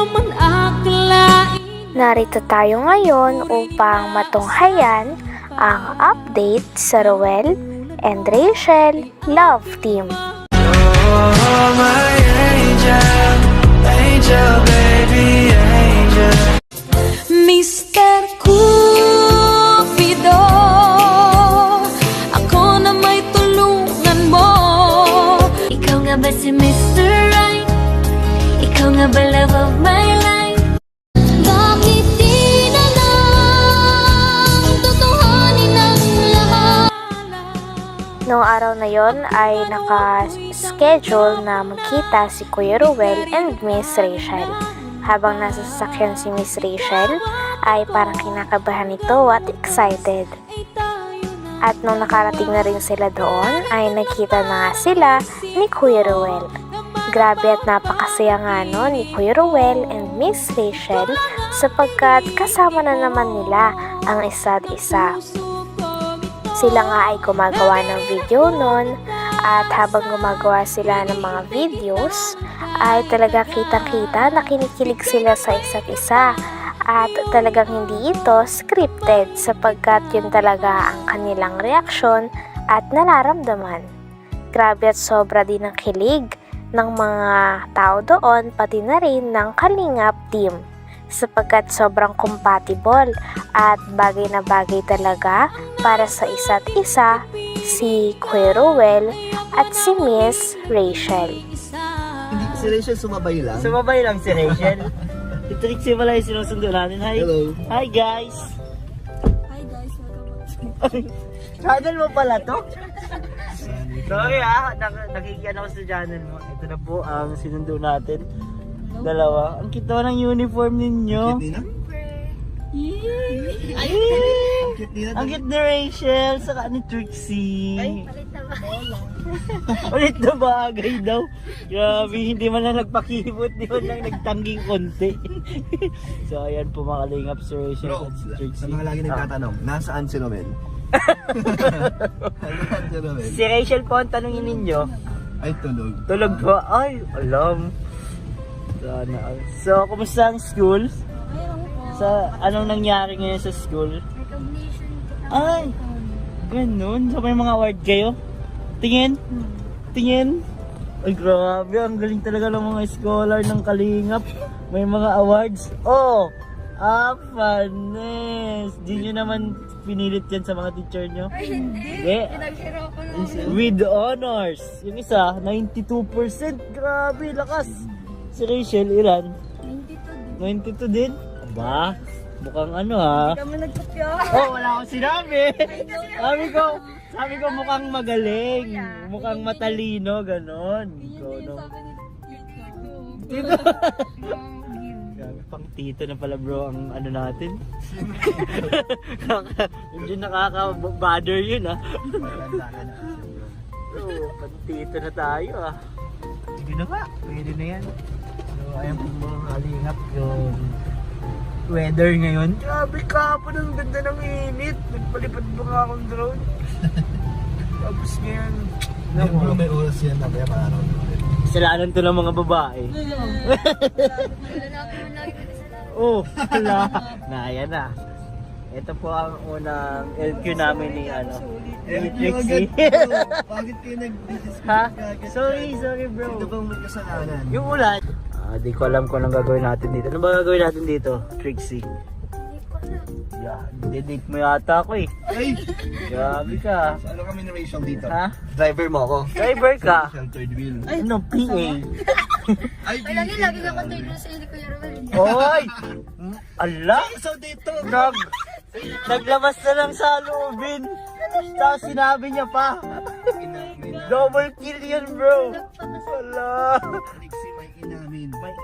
naman akalain Narito tayo ngayon upang matunghayan ang update sa Roel and Rachel Love Team. Oh, my angel, angel, baby, Noong araw na yon ay naka-schedule na magkita si Kuya Ruel and Miss Rachel. Habang nasa sasakyan si Miss Rachel, ay parang kinakabahan ito at excited. At nung nakarating na rin sila doon, ay nakita na sila ni Kuya Ruel. Grabe at napakasaya nga no ni Kuya Ruel and Miss Rachel sapagkat kasama na naman nila ang isa't isa. Sila nga ay gumagawa ng video nun. At habang gumagawa sila ng mga videos ay talaga kitang-kita na kinikilig sila sa isa't isa. At talagang hindi ito scripted sapagkat yun talaga ang kanilang reaksyon at nararamdaman. Grabe at sobra din ang kilig ng mga tao doon pati na rin ng Kalingap team sapagkat sobrang compatible at bagay na bagay talaga para sa isa't isa si Kuya Ruel at si Miss Rachel. Si Rachel sumabay lang. Sumabay lang si Rachel. si Trixie pala yung sinusundo natin. Hi. Hello. Hi guys. Hi guys, Channel mo pala to? Sorry ah, nak nakikiyan ako sa channel mo. Ito na po ang sinundo natin. Dalawa. Ang cute naman ng uniform ninyo. Cute Nina? Ay! Cute Nina. Ang cute ni Rachel, saka ni Trixie. Ulit na bagay daw. Grabe, hindi man lang nagpakibot, di man lang nagtangging konti. so ayan po mga kalingap si Rachel Bro, at si sa Trixie. mga lagi Ah. nagtatanong, nasaan si Romel? nasaan si Romel? Si Rachel po ang tanongin ninyo. Ay, tulog. Tulog po. Ay, alam. All. So, kumusta ang school? Sa anong nangyari ngayon sa school? Ay, ganun. So, may mga award kayo? Tingin? Tingin? Ay, grabe. Ang galing talaga ng mga scholar ng Kalingap. May mga awards. Oh! Ah, fairness. Di nyo naman pinilit yan sa mga teacher nyo? Ay, hindi. With honors. Yung isa, 92%. Grabe, lakas. Si Rachel, ilan? 92 din. Aba, mukhang ano ha. Hindi kami nagkopya. Oh, wala akong sinabi. sabi ko, sabi ko mukhang magaling. Mukhang matalino, ganon. Ikaw, no? Tito. Grabe, pang tito na pala bro ang ano natin. Hindi nakaka-bother yun ah. So, pang tito na tayo ah. Sige na ba? Pwede na yan. So, ayan po mga kalingap yung weather ngayon. Grabe ka po ng ganda ng init. Nagpalipad pa nga akong drone. Tapos ngayon, Bro, bro, may oras yan na kaya maaraw. Kasalanan to ng mga babae. oh, wala. na, ayan na. Ito po ang unang LQ namin ni ano. Ni Trixie. Bakit kayo nag ha? Sorry, sorry bro. Ito bang may kasalanan? Yung ulan. Ah, di ko alam kung anong gagawin natin dito. Ano ba gagawin natin dito, Trixie? Yeah, didate mo yata ako eh. Ay! Grabe ka. So, ano kami ni Rachel dito? Ha? Driver mo ako. Driver ka? Rachel, third wheel. Ano, PA? Ay, Lagi, lagi ka contact mo sa ili Kuya Ruel. Oy! Ala! So, dito! Nag, naglabas na lang sa loobin. Tapos sinabi niya pa. Double kill yun, bro. Wala.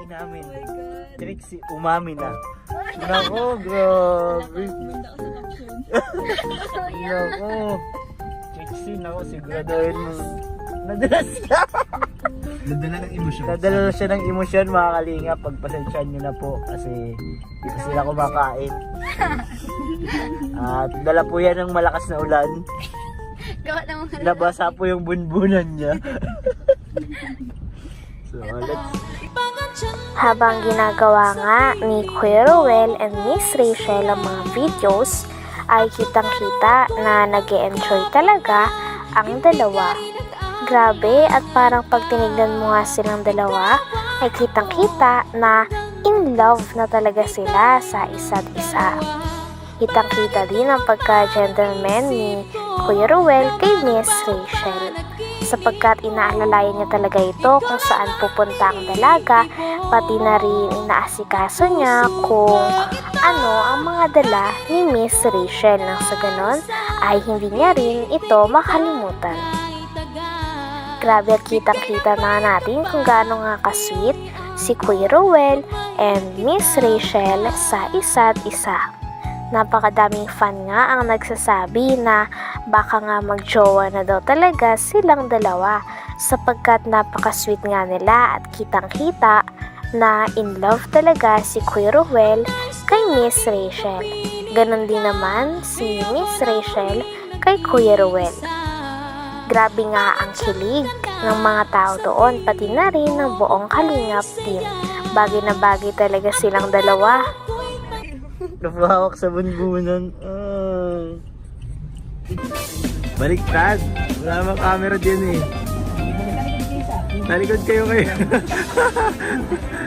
Inamin. May inamin. Trixie, umami na. Nako, grabe. Nako. Trixie, nako, siguraduhin mo. Nadalas ka. Nadala ng emosyon. Nadala na siya ng emosyon mga kalinga. Pagpasensyahan nyo na po kasi hindi pa sila kumakain. At dala po yan ng malakas na ulan. Nabasa po yung bunbunan niya. so let's Habang ginagawa nga ni Kuya Ruel and Miss Rachel ang mga videos, ay kitang-kita na nag enjoy talaga ang dalawa. Grabe at parang pag tinignan mo nga silang dalawa, ay kitang-kita na in love na talaga sila sa isa't isa. Kitang-kita din ang pagka-gentleman ni Kuya Ruel kay Miss Rachel sapagkat inaalalayan niya talaga ito kung saan pupunta ang dalaga pati na rin inaasikaso niya kung ano ang mga dala ni Miss Rachel nang sa ganon ay hindi niya rin ito makalimutan. Grabe at kitang-kita na natin kung gaano nga ka-sweet si Kuya Ruel and Miss Rachel sa isa't isa. Napakadaming fan nga ang nagsasabi na baka nga magjowa na daw talaga silang dalawa sapagkat napaka-sweet nga nila at kitang-kita na in love talaga si Kuya Ruel kay Miss Rachel. Ganon din naman si Miss Rachel kay Kuya Ruel. Grabe nga ang kilig ng mga tao doon pati na rin ng buong Kalingap team. Bagay na bagay talaga silang dalawa. Napahawak sa bunbunan. Ah. Baliktad. Wala namang camera din eh. Talikod kayo kayo.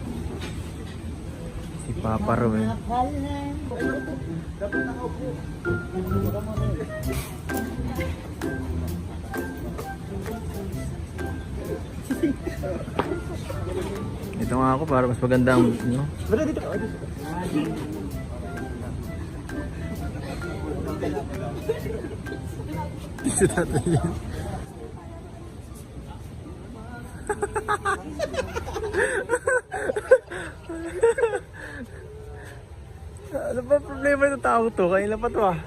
Si Papa Ruel. Ito nga ako para mas maganda ang no? Dito tatay. Ano ba problema ng tao to? Kanila pa to ah.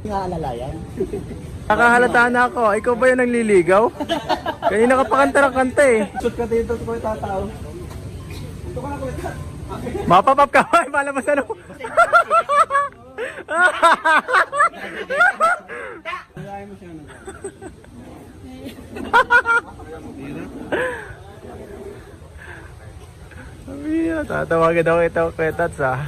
Naalalayan. Nakahalata na ako. Ikaw ba yung nagliligaw? Kanina ka pa kanta ng kanta eh. Sut ka dito ko yung tatao. Mapapap ka ba? Malabas ano? Sabi niya, tatawagan daw ito kay Tats ah.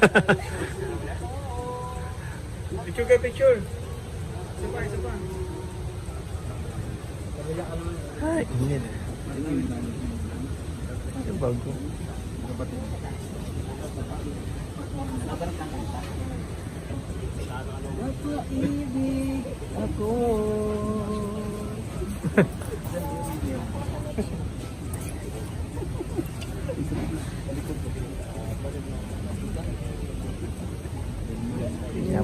Picture kay picture. Isa pa, isa pa. Ay, init. Ano bago? Yan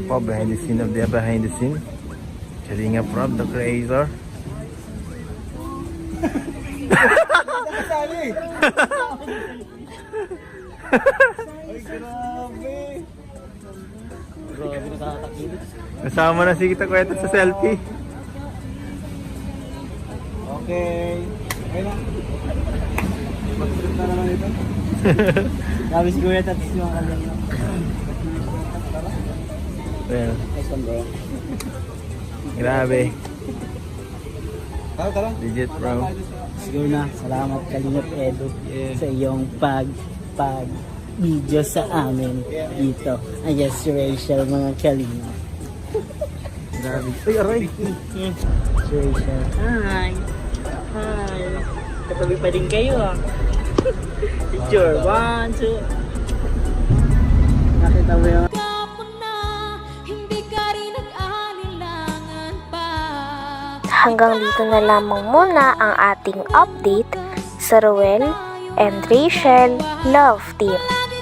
po, behind the scene of the behind the scene. Kalinga from the creator. Grabe nakakakilit. Kasama na si Kita Kweta sa selfie. Okay. Okay lang. Mag-trip na naman ito. Sabi si Kuya Tats yung kanyang Well, Nice one bro. grabe. Tara, tara. Legit bro. Siguro na, salamat Kalingap Edu sa iyong pag pag video sa amin dito. Ayan si Rachel mga Kalingap. Grabe. Ay, aray. Rachel. Hi. Hi. Katabi pa din kayo ah. Picture. One, two. Nakita mo pa Hanggang dito na lamang muna ang ating update sa Ruel and Rachel Love Team.